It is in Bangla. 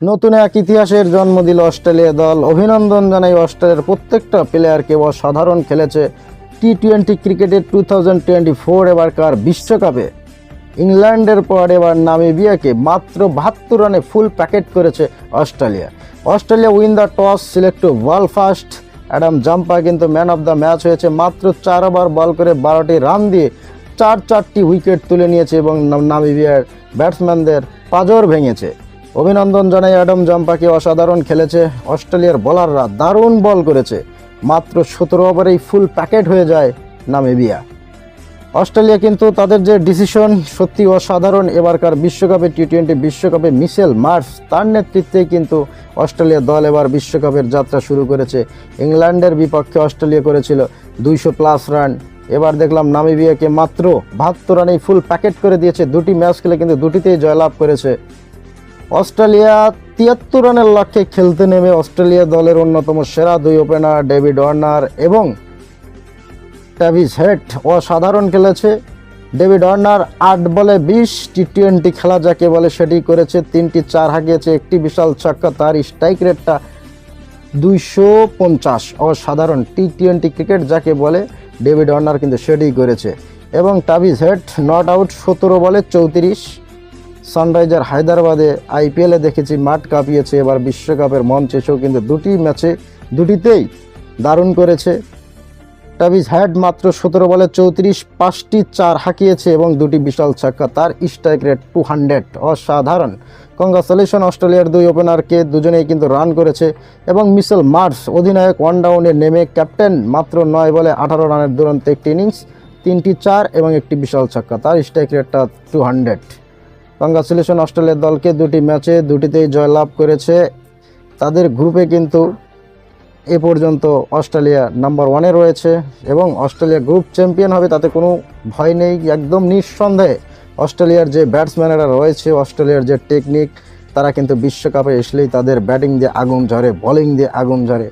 নতুন এক ইতিহাসের জন্ম দিল অস্ট্রেলিয়া দল। অভিনন্দন জানাই অস্ট্রেলিয়ার প্রত্যেকটা প্লেয়ারকে অসাধারণ খেলেছে টি টোয়েন্টি ক্রিকেটের টু থাউজেন্ড টোয়েন্টি ফোর এবারকার বিশ্বকাপে। ইংল্যান্ডের পর এবার নামিবিয়াকে মাত্র বাহাত্তর রানে ফুল প্যাকেট করেছে Australia. Australia win the toss select world first Adam Zampa কিন্তু ম্যান অফ দ্য ম্যাচ হয়েছে। মাত্র চার ওভার বল করে বারোটি রান দিয়ে চার চারটি উইকেট তুলে নিয়েছে এবং নামিবিয়ার ব্যাটসম্যানদের পাজর ভেঙেছে। অভিনন্দন জানাই অ্যাডাম জাম্পাকে। অসাধারণ খেলেছে অস্ট্রেলিয়ার বোলাররা। দারুণ বল করেছে। মাত্র সতেরো ওভারেই ফুল প্যাকেট হয়ে যায় নামিবিয়া। অস্ট্রেলিয়া কিন্তু তাদের যে ডিসিশন, সত্যি অসাধারণ। এবারকার বিশ্বকাপে টি টোয়েন্টি বিশ্বকাপে মিশেল মার্স তার নেতৃত্বেই কিন্তু অস্ট্রেলিয়া দল এবার বিশ্বকাপের যাত্রা শুরু করেছে। ইংল্যান্ডের বিপক্ষে অস্ট্রেলিয়া করেছিল দুইশো প্লাস রান। এবার দেখলাম নামিবিয়াকে মাত্র বাহাত্তর রানেই ফুল প্যাকেট করে দিয়েছে। দুটি ম্যাচ খেলে কিন্তু দুটিতেই জয়লাভ করেছে অস্ট্রেলিয়া তিয়াত্তর রানের লক্ষ্যে খেলতে নেমে অস্ট্রেলিয়া দলের অন্যতম সেরা দুই ওপেনার ডেভিড ওয়ার্নার এবং ট্যাভিস হেড অসাধারণ খেলেছে। ডেভিড ওয়ার্নার আট বলে বিশ টি টোয়েন্টি খেলা যাকে বলে সেটি করেছে তিনটি চার হাঁকিয়েছে একটি বিশাল ছক্কা, তার স্ট্রাইক রেটটা দুইশো পঞ্চাশ। অসাধারণ টি টোয়েন্টি ক্রিকেট যাকে বলে ডেভিড ওয়ার্নার কিন্তু সেটি করেছে। এবং টাভিস হেড নট আউট সতেরো বলে চৌত্রিশ। সানরাইজার হায়দ্রাবাদে আইপিএলে দেখেছি মাঠ কাঁপিয়েছে, এবার বিশ্বকাপের মঞ্চে এসেও কিন্তু দুটি ম্যাচে দুটিতেই দারুণ করেছে। টাভিস হ্যাড মাত্র সতেরো বলে চৌত্রিশ, পাঁচটি চার হাঁকিয়েছে এবং দুটি বিশাল ছক্কা, তার স্ট্রাইক রেট টু হান্ড্রেড, অসাধারণ। কংগ্রাচুলেশন, অস্ট্রেলিয়ার দুই ওপেনারকে দুজনেই কিন্তু রান করেছে এবং মিশেল মার্স, অধিনায়ক, ওয়ান ডাউনে নেমে ক্যাপ্টেন, মাত্র নয় বলে আঠারো রানের দুরন্ত একটি ইনিংস, তিনটি চার এবং একটি বিশাল ছক্কা, তার স্ট্রাইক রেটটা টু হান্ড্রেড। কংগ্রাচুলেশন অস্ট্রেলিয়ার দলকে দুটি ম্যাচে দুটিতেই জয়লাভ করেছে। তাদের গ্রুপে কিন্তু এ পর্যন্ত অস্ট্রেলিয়া নাম্বার ওয়ানে রয়েছে এবং অস্ট্রেলিয়া গ্রুপ চ্যাম্পিয়ন হবে, তাতে কোনো ভয় নেই, একদম নিঃসন্দেহে। অস্ট্রেলিয়ার যে ব্যাটসম্যানেরা রয়েছে অস্ট্রেলিয়ার যে টেকনিক তারা কিন্তু বিশ্বকাপে আসলেই তাদের ব্যাটিং দিয়ে আগুন ঝরে বোলিং দিয়ে আগুন ঝরে।